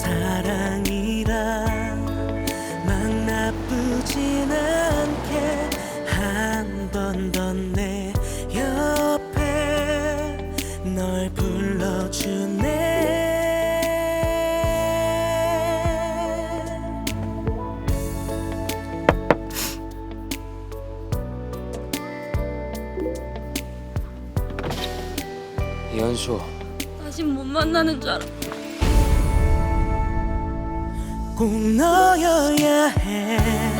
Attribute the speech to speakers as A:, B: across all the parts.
A: 사랑이라 막 나쁘진 않게 한 번 더 내 옆에 널 불러주네
B: 이현수
C: 다시 못 만나는 줄 알아.
A: 꼭 너여야 해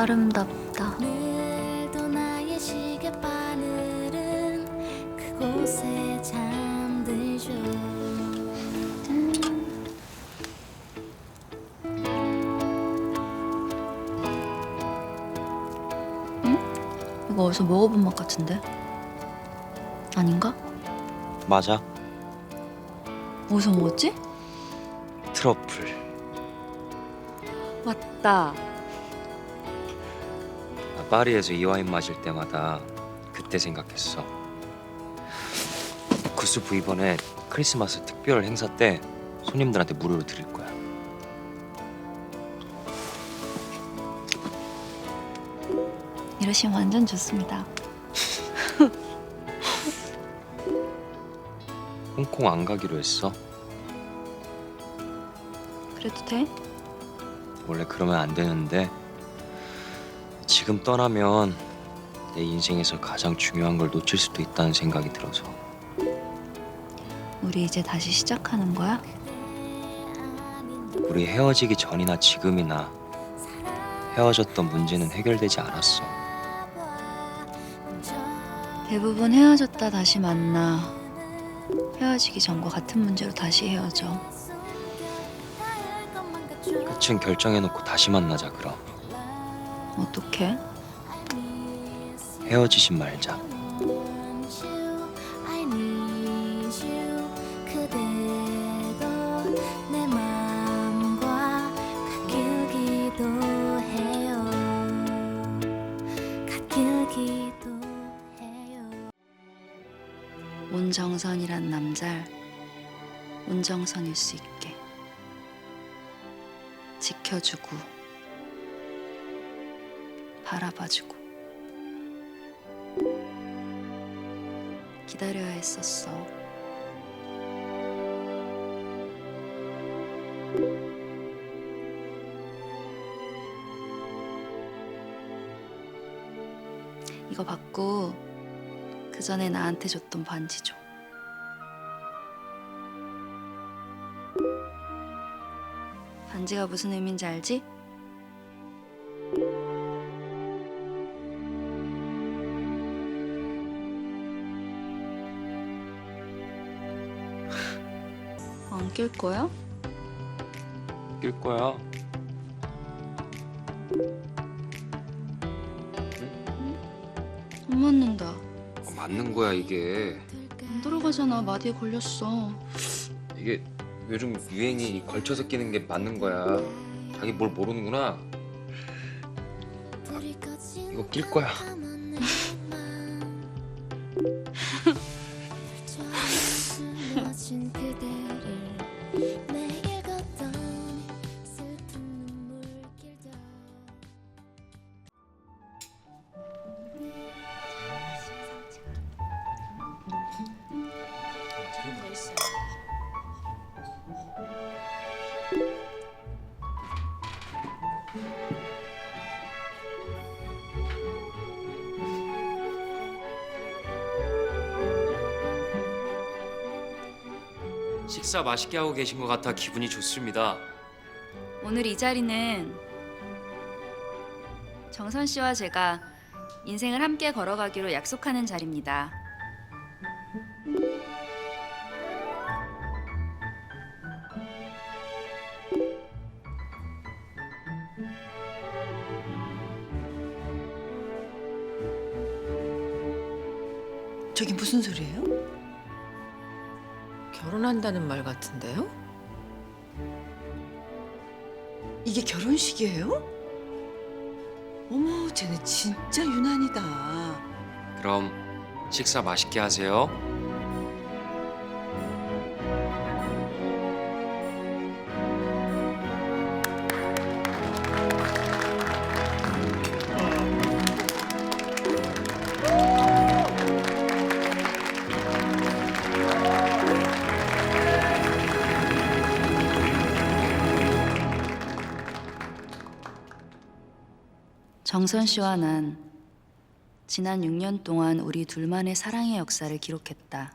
C: 아름답다. 이거 어디서 먹어본 맛 같은데? 아닌가?
B: 맞아
C: 어디서 먹었지?
B: 트러플
C: 맞다.
B: 나 파리에서 이 와인 마실 때마다 그때 생각했어 구스프 이번에 크리스마스 특별 행사 때 손님들한테 무료로 드릴 거야
C: 이러시면 완전 좋습니다.
B: 홍콩 안 가기로 했어
C: 그래도 돼?
B: 원래 그러면 안 되는데 지금 떠나면 내 인생에서 가장 중요한 걸 놓칠 수도 있다는 생각이 들어서
C: 우리 이제 다시 시작하는 거야?
B: 우리 헤어지기 전이나 지금이나 헤어졌던 문제는 해결되지 않았어
C: 대부분 헤어졌다 다시 만나. 헤어지기 전과 같은 문제로 다시 헤어져.
B: 끝은 결정해놓고 다시 만나자 그럼
C: 어떻게?
B: 헤어지지 말자
C: 온정선이란 남잘 온정선일 수 있게 지켜주고 바라봐주고 기다려야 했었어. 이거 받고 그 전에 나한테 줬던 반지 줘. 반지가 무슨 의미인지 알지? 안 낄 거야?
B: 낄 거야.
C: 안 맞는다.
D: 어, 맞는 거야 이게
C: 안 들어가잖아. 마디에 걸렸어.
D: 이게 요즘 유행이 이 걸쳐서 끼는 게 맞는 거야 자기 뭘 모르는구나 이거 낄 거야 식사 맛있게 하고 계신 것 같아 기분이 좋습니다
C: 오늘 이 자리는 정선 씨와 제가 인생을 함께 걸어가기로 약속하는 자리입니다.
E: 저게 무슨 소리예요?
F: 결혼한다는 말 같은데요?
E: 이게 결혼식이에요? 어머, 쟤네 진짜 유난이다.
D: 그럼 식사 맛있게 하세요
C: 정선 씨와 난 지난 6년 동안 우리 둘만의 사랑의 역사를 기록했다.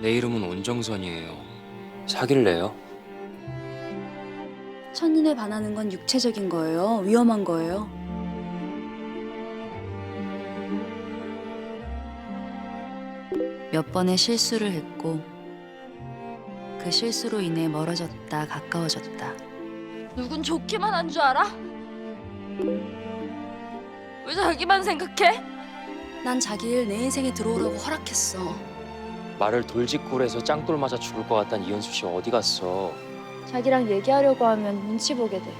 D: 내 이름은 온정선이에요 사귈래요?
C: 첫눈에 반하는 건 육체적인 거예요. 위험한 거예요. 몇 번의 실수를 했고 그 실수로 인해 멀어졌다 가까워졌다. 누군 좋기만 한 줄 알아? 왜 자기만 생각해? 난 자기 일내 인생에 들어오라고 허락했어.
B: 말을 돌직구해서 짱돌 맞아 죽을 것 같단 이현수 씨 어디 갔어?
C: 자기랑 얘기하려고 하면 눈치 보게 돼.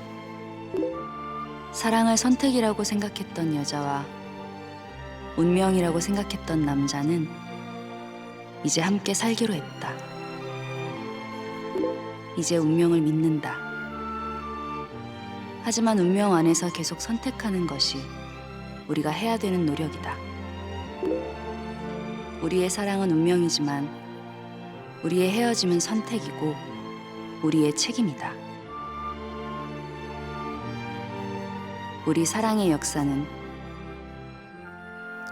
C: 사랑을 선택이라고 생각했던 여자와 운명이라고 생각했던 남자는 이제 함께 살기로 했다. 이제 운명을 믿는다. 하지만 운명 안에서 계속 선택하는 것이 우리가 해야 되는 노력이다. 우리의 사랑은 운명이지만 우리의 헤어짐은 선택이고 우리의 책임이다. 우리 사랑의 역사는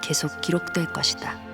C: 계속 기록될 것이다.